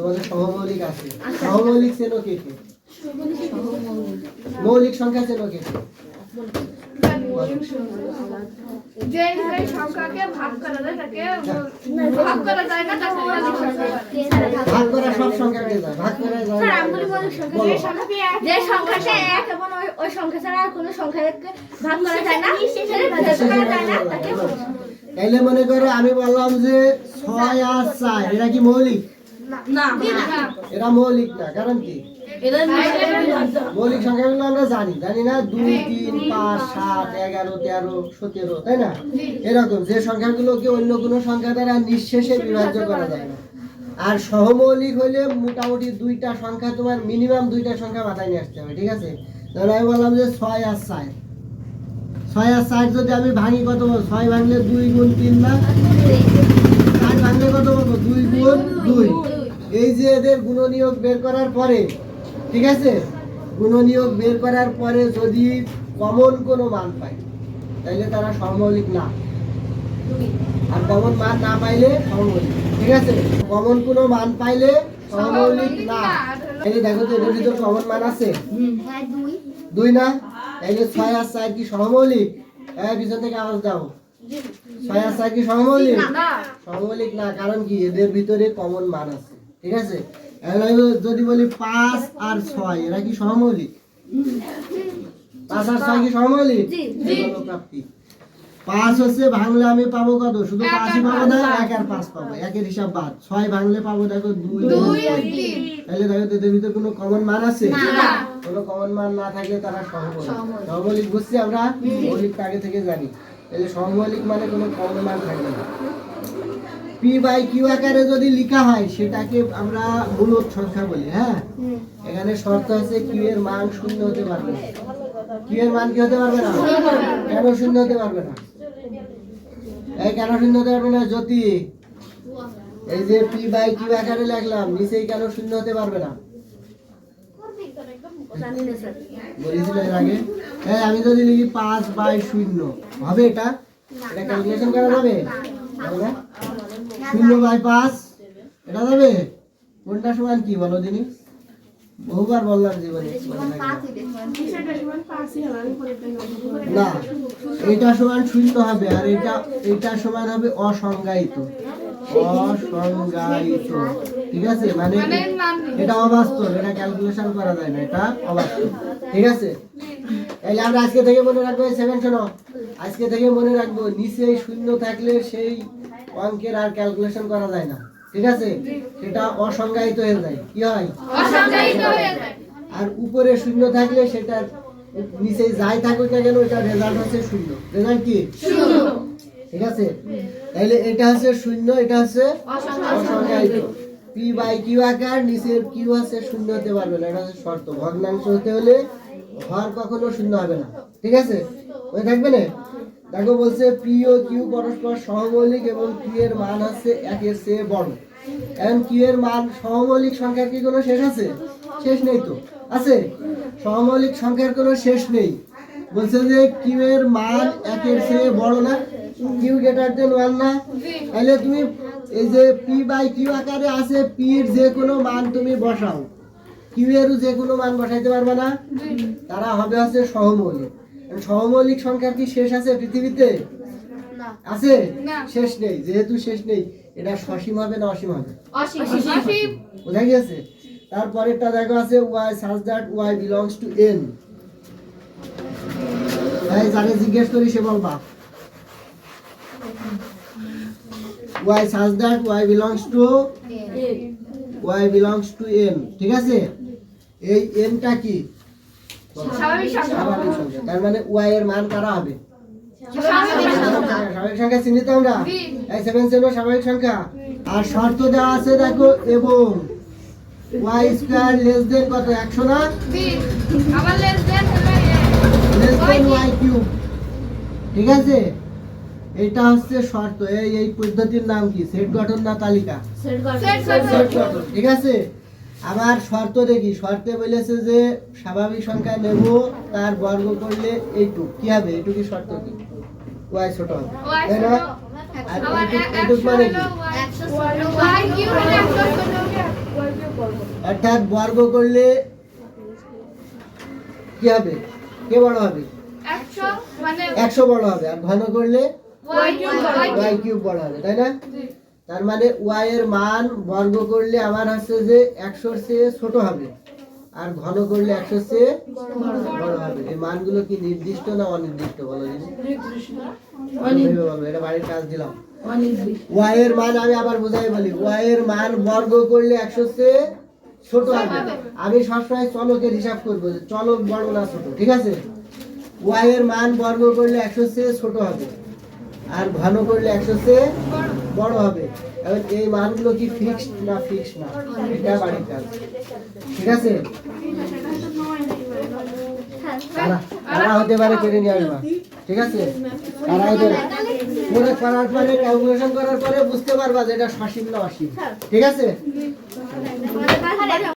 তোমাদের সহমৌলিক আছে। সহমৌলিক চেনো কে কে? মৌলিক সংখ্যা চেনো কে কে? যে সংখ্যাকে ভাগ করা যায় তাকে ভাগ করা যায় না তাকে সংখ্যা ভাগ করা সব সংখ্যাকে যায় ভাগ করা যায় স্যার না। আমগুলি সংখ্যা। যে সংখ্যা যে সংখ্যাটা এক এবং ওই- সংখ্যা ছাড়া আর কোনো সংখ্যাকে ভাগ করা যায় না সেটা ভাগ করা যায় না তাকে মৌলিক সংখ্যা। তাইলে মনে করো আমি বললাম যে ছয় আর চার এটা কি মৌলিক? এরা মৌলিক না। কারণ কি মৌলিক সংখ্যাগুলো আমরা জানি। জানি। না দুই তিন পাঁচ সাত এগারো তেরো সতেরো তাই না? এরকম যে সংখ্যাগুলোকে অন্য কোনো সংখ্যা দ্বারা নিঃশেষে বিভাজ্য করা যায় না। আর সহমৌলিক হলে মোটামুটি দুইটা সংখ্যা তোমার মিনিমাম দুইটা সংখ্যা মাথায় নিয়ে আসতে হবে ঠিক আছে? তাহলে আমি বললাম যে ছয় আর চার। ছয় আর চার যদি আমি ভাঙি কত বলব? ছয় ভাঙলে দুই গুণ তিন না চার ভাঙলে কত বলব দুই গুণ দুই। এই যে এদের গুণনীয়ক বের করার পরে ঠিক আছে? গুণনীয়ক বের করার পরে যদি কমন কোনো মান পায় তাইলে তারা সমমৌলিক না। আর কমন মান না পাইলে সমমৌলিক। ঠিক আছে? কমন কোনো মান পাইলে সমমৌলিক না। এই দেখো তো এদের ভিতর কমন মান আছে? হ্যাঁ দুই। দুই না? তাইলে ছয় আর চার কি সমমৌলিক? হ্যাঁ পিছন থেকে আওয়াজ দাও। ছয় আর চার কি সমমৌলিক? না সমমৌলিক না কারণ কি? এদের ভিতরে কমন মান আছে। ঠিক আছে? যদি বলি পাঁচ আর ছয় এরা কি সমমৌলিক? পাঁচ আর ছয় কি প্রাপ্তি। পাঁচ হচ্ছে ভাঙলে আমি পাবো কত? শুধু পাঁচই পাবো না এক আর পাঁচ পাবো। একের হিসাব বাদ। ছয় ভাঙলে পাবো দেখো দুই। তাহলে দেখো এদের ভিতরে কোনো কমন মান আছে। কোনো কমন মান না থাকলে তারা সহমৌলিক সহমৌলিক বুঝছি আমরা? মৌলিক আগে থেকে জানি। তাহলে সহমৌলিক মানে কোনো কমন মান থাকবে না। পি বাই কিউ আকারে যদি লেখা হয় সেটাকে আমরা মূলত সংখ্যা বলি হ্যাঁ? এখানে শর্ত আছে কিউ এর মান শূন্য হতে পারবে না। কিউ এর মান কি হতে পারবে না? কেন শূন্য হতে পারবে না? এই কেন শূন্য হতে পারবে না জ্যোতি? এই যে পি বাই কিউ আকারে লিখলাম নিচেই কেন শূন্য হতে পারবে না? বলেছিল এর আগে। হ্যাঁ আমি যদি লিখি পাঁচ বাই শূন্য হবে এটা? এটা ক্যালকুলেশন করা যাবে? হবে না? শূন্য বাই পাঁচ এটা যাবে কোনটা সমান কি বলো দিনি? বহুবার বললাম জীবনে না। এটা সমান শূন্য হবে আর এটা এটা সমান হবে অসংজ্ঞায়িত। অসংজ্ঞায়িত। ঠিক আছে? মানে। এটা অবাস্তব, এটা ক্যালকুলেশন করা যায় না, এটা অবাস্তব। ঠিক আছে? তাহলে আমরা আজকে থেকে মনে রাখব সেভেন শোনো। আজকে থেকে মনে রাখব, নিচে শূন্য থাকলে সেই অঙ্কের আর ক্যালকুলেশন করা যায় না। ঠিক আছে? সেটা অসংজ্ঞায়িত হয়ে যায়। কি হয়? অসংজ্ঞায়িত হয়ে যায়। আর উপরে শূন্য থাকলে সেটা নিচে যাই থাকুক না কেন এটা রেজাল্ট হচ্ছে শূন্য। রেজাল্ট কি? শূন্য। ঠিক আছে? তাহলে এটা হচ্ছে শূন্য এটা হচ্ছে অসংজ্ঞায়িত। পি বাই কিউ আকার নিচের কিউ আছে শূন্য হতে পারবে না এটা হচ্ছে শর্ত। ভগ্নাংশ হতে হলে হর কখনো শূন্য হবে না। ঠিক আছে? ওই থাকবে না? দেখো বলছে পি ও কিউ পরস্পর সহমৌলিক এবং কিউ এর মান হচ্ছে একের চেয়ে বড়। এখন কিউ এর মান সহমৌলিক সংখ্যার কি কোনো শেষ আছে? শেষ নেই তো। আছে? সহমৌলিক সংখ্যার কোনো শেষ নেই। বলছে যে কিউ এর মান একের চেয়ে বড় না। কিউ গ্রেটার দেন ওয়ান না। তাহলে তুমি এই যে পি বাই কিউ আকারে আছে পি এর যে কোনো মান তুমি বসাও। কিউ এর যে কোনো মান বসাইতে পারবে না। তারা হবে হচ্ছে সহমৌলিক এখন সহমৌলিক সংখ্যার কি শেষ আছে পৃথিবীতে? আছে? শেষ নেই যেহেতু শেষ নেই এটা সসীম হবে না অসীম হবে? বোঝা গিয়েছে? তারপরেরটা দেখো আছে Y such that Y belongs to N এই যাকে জিজ্ঞেস করি সে বলবা। Y such that Y belongs to Y belongs to N ঠিক আছে? এই এনটা কি? স্বাভাবিক সংখ্যা। স্বাভাবিক সংখ্যা। তার মানে ওয়াই এর মান কারা হবে? স্বাভাবিক সংখ্যা। চিহ্নিত আমরা? এই সেভেন সেভেন স্বাভাবিক সংখ্যা? আর শর্ত দেওয়া আছে দেখো এবং ওয়াই স্কোয়ার লেস দেন কত? একশো না? আবার less than less than Y cube. ঠিক আছে? এটা হচ্ছে শর্ত। এই এই পদ্ধতির নাম কি? সেট গঠন না তালিকা? সেট গঠন। ঠিক আছে? আবার শর্ত দেখি শর্তে বলেছে যে স্বাভাবিক সংখ্যা নেব তার বর্গ করলে এইটুক। কি হবে? এইটুকি শর্ত কি? ওয়াই ছোট হবে। তাই না? আর এইটুক এইটুক মানে কি? অর্থাৎ বর্গ করলে কি হবে? কে বড় হবে? একশো মানে একশো বড় হবে। আর ঘন করলে ওয়াই কিউব বড় হবে। তাই না? জি। তার মানে ওয়াই এর মান বর্গ করলে আমার হচ্ছে যে একশোর চেয়ে ছোট হবে। আর ঘন করলে একশোর চেয়ে বড় হবে। এই মানগুলো কি নির্দিষ্ট না অনির্দিষ্ট বলো বলো, এটা বাড়ির কাজ দিলাম। ওয়াই এর মান আমি আবার বোঝাই বলি। ওয়াই এর মান বর্গ করলে একশোর চেয়ে ছোট হবে। আমি সবসময় চলকের হিসাব করব চলক বড় না ছোট ঠিক আছে? ওয়াই এর মান বর্গ করলে একশোর চেয়ে ছোট হবে। আর ঘন করলে একশো চেয়ে বড় হবে। এবার এই মানগুলো কি ফিক্সড না ফিক্সড না? এটা বাড়ির কাজ। ঠিক আছে? কারা হতে পারে কেটে নিয়ে ঠিক আছে? করার পরে বুঝতে পারবা যে এটা না ঠিক আছে?